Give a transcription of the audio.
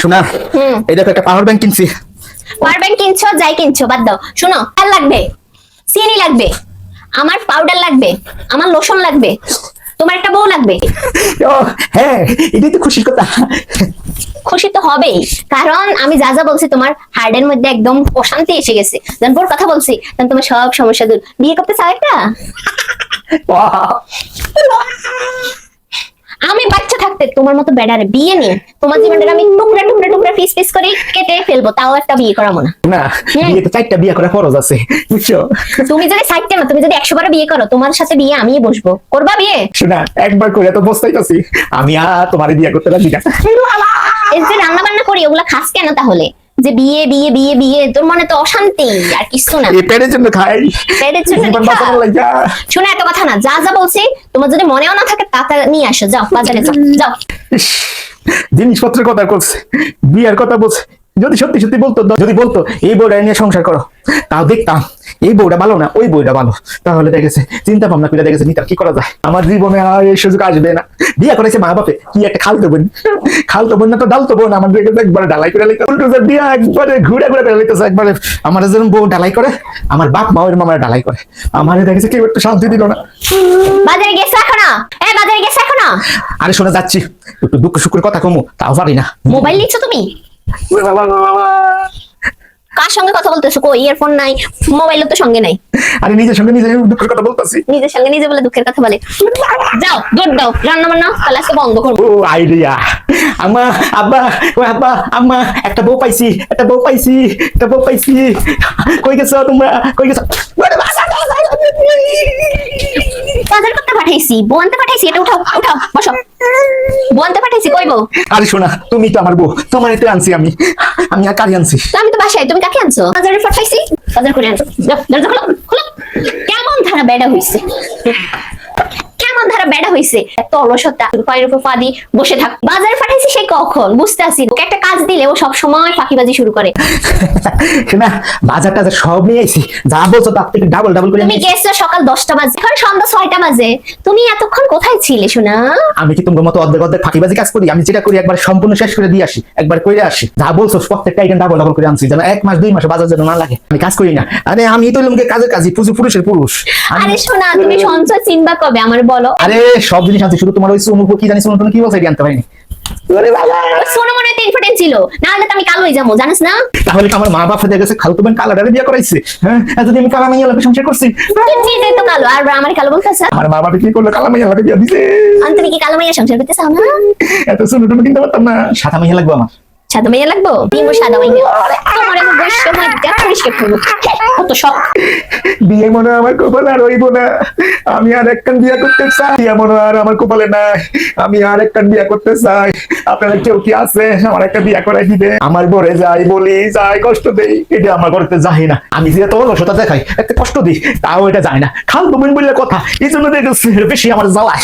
শোনা এই দেখো একটা পাওয়ার ব্যাংক কিনছি। পারবেন কিনছো যাই কিনছো বাদ দাও। শোনো তেল লাগবে চিনি লাগবে আমার পাউডার লাগবে আমার লোশন লাগবে তোমার একটা বউ লাগবে। হ্যাঁ এটাই তো খুশির কথা। খুশি তো হবেই কারণ আমি যা যা বলছি তোমার হার্টের মধ্যে একদম অশান্তি এসে গেছে। যখন বোর কথা বলছি তখন তোমার সব সমস্যা দূর। বিয়ে করতে চাও একটা? থাকতে তোমার মতো বেড়ারে বিয়ে নিয়ে তোমার জীবনটা আমি টুকরা টুকরা টুকরা পিস পিস করে কেটে ফেলব তাও একটা বিয়ে করাবো না না বিয়ে তো চারটা বিয়ে করা ফরজ আছে বুঝছ তুমি যদি সাইডটা না তুমি যদি একশো বারো বিয়ে করো তোমার সাথে বিয়ে আমি বসবো করবা বিয়ে শোনা একবার করে তো বসতেই আমি আর তোমার বিয়ে করতে রাজি না এই যে রান্না বান্না করি ওগুলা খাস কেন তাহলে যে বিয়ে বিয়ে বিয়ে বিয়ে তোর মনে তো অশান্তি আর কিছু না। পেটের জন্য খাই। পেটের জন্য। শোনো একটা কথা না যা যা বলছি তোমার যদি মনেও না থাকে তা তা নিয়ে আসো যাও বাজারে যাও যাও। জিনিসপত্রের কথা করছে বিয়ের কথা বলছে। যদি সত্যি সত্যি বলতো যদি বলতো এই বউটা নিয়ে সংসার করো। তাও দেখতাম এই বউটা ভালো না ওই বউটা ভালো। তাহলে দেখেছে চিন্তা ভাবনা করে দেখেছে নিতাম কি করা যায়? আমার জীবনে আর এই সুযোগ আসবে না। বিয়ে করেছে মা বাপে। কি একটা খালতো বোন। খালতো বোন না তো ডালতো বোন। আমার দেখেছে একবারে ডালাই করে লাইতে। উল্টো যে একবারে ঘুরে ঘুরে করে লাইতেছে একবারে। আমার যেরকম বউ ডালাই করে আমার বাপ মা ওর মামার ডালাই করে। আমার দেখেছে কেউ একটু শান্তি দিল না। বাজারে গেছে এখন? এ বাজারে গেছে এখন? আরে শোনা যাচ্ছি। একটু দুঃখ শুক্র কথা কমু তাও পারি না। মোবাইল নিচ্ছ তুমি? কার সঙ্গে কথা বলতেছো? কই? ইয়ারফোন নাই মোবাইলও তো সঙ্গে নাই। আরে নিজের সঙ্গে নিজে দুঃখের কথা বলতাছি। নিজের সঙ্গে নিজে বলে দুঃখের কথা বলে। যাও দৌড় দাও রান্না বান্না তাহলে আজকে বন্ধ করব। ও আইডিয়া আম্মা আব্বা ও আব্বা আম্মা একটা বউ পাইছি একটা বউ পাইছি একটা বউ পাইছি। কই গেছো তোমরা? কই গেছো? বাজার বউ পাঠাইছি পাঠাইছি এটা উঠাও উঠাও বসো। বোনতে পাঠাইছি কই বউ? আরে শোনা তুমি তো আমার বউ তোমার এতে আনছি আমি। আমি আর কারি আনছি? আমি তো বাসায় তুমি কাকে আনছো? বাজারে পাঠাইছি বাজার করে আনছো। দরজা খোলো খোলো। কেমন ধারা বেড়া হইছে? বেড়া হইছে। এত অলসতা। পায়ের উপর পা দিয়ে বসে থাক। বাজারে পাঠাইছি সেই কখন? বুঝতে আসি ওকে একটা কাজ দিলে ও সব সময় ফাঁকিবাজি শুরু করে। শোনা বাজার টাজার সব নিয়ে আইছি। যা বলছো তার থেকে ডাবল ডাবল করে তুমি গেছো সকাল দশটা বাজে। এখন সন্ধ্যা বাজে। তুমি এতক্ষণ কোথায় ছিলে শোনা? আমি কি তোমার মতো অর্ধেক অর্ধেক ফাঁকিবাজি কাজ করি? আমি যেটা করি একবার সম্পূর্ণ শেষ করে দিয়ে আসি। একবার করে আসি। যা বলছো প্রত্যেকটা আইটেম ডাবল ডাবল করে আনছি। যেন এক মাস দুই মাস বাজার যেন না লাগে। আমি কাজ করি না। আরে আমি তো লোকে কাজের কাজই পুজো পুরুষের পুরুষ। আরে শোনা তুমি সঞ্চয় চিনবা কবে? আমার বলো। আরে সব জিনিস আছে শুধু তোমার ওই সোনু কি জানি সোনু কি বলছে আনতে পারিনি। আরে বাবা! সোনো মনে হয় ইনফোটেন ছিল না হলে তো আমি কালো যাব জানিস না? তাহলে তো আমার মা বাপ হয়ে গেছে খালতো বোন কালারে বিয়ে করাইছে হ্যাঁ? যদি আমি কালা মাইয়া লোকের সংসার করছি? নিজে তো কালো আর আমার কালো বলতেছ? আমার মা বাবা কি করল কালা মাইয়া লোকে বিয়ে দিছে? আর তুমি কি কালো মাইয়া সংসার করতে চাও না? এত সোনু টুনু কিনতে পারতাম না। সাদা মাইয়া লাগবে আমার। সাদা মাইয়া লাগবো? সাদা মাইয়া। তোমার পরিষ্কার করব। কত শখ। বিয়ে মনে আমার কপালে আর হইব না। আমি আর একখান বিয়ে করতে চাই। মনে আর আমার কপালে আমি আর একখান বিয়ে করতে চাই। আপনারা কেউ কি আছে? আমার একটা বিয়ে করে দিবে আমার বরে যাই বলি, যাই কষ্ট দেই। এটা আমার ঘরেতে যাই না। আমি যে সেটা দেখাই একটা কষ্ট দিই, তাও এটা যায় না। খাল তুমি বললে কথা। এই জন্য বেশি আমার জ্বালায়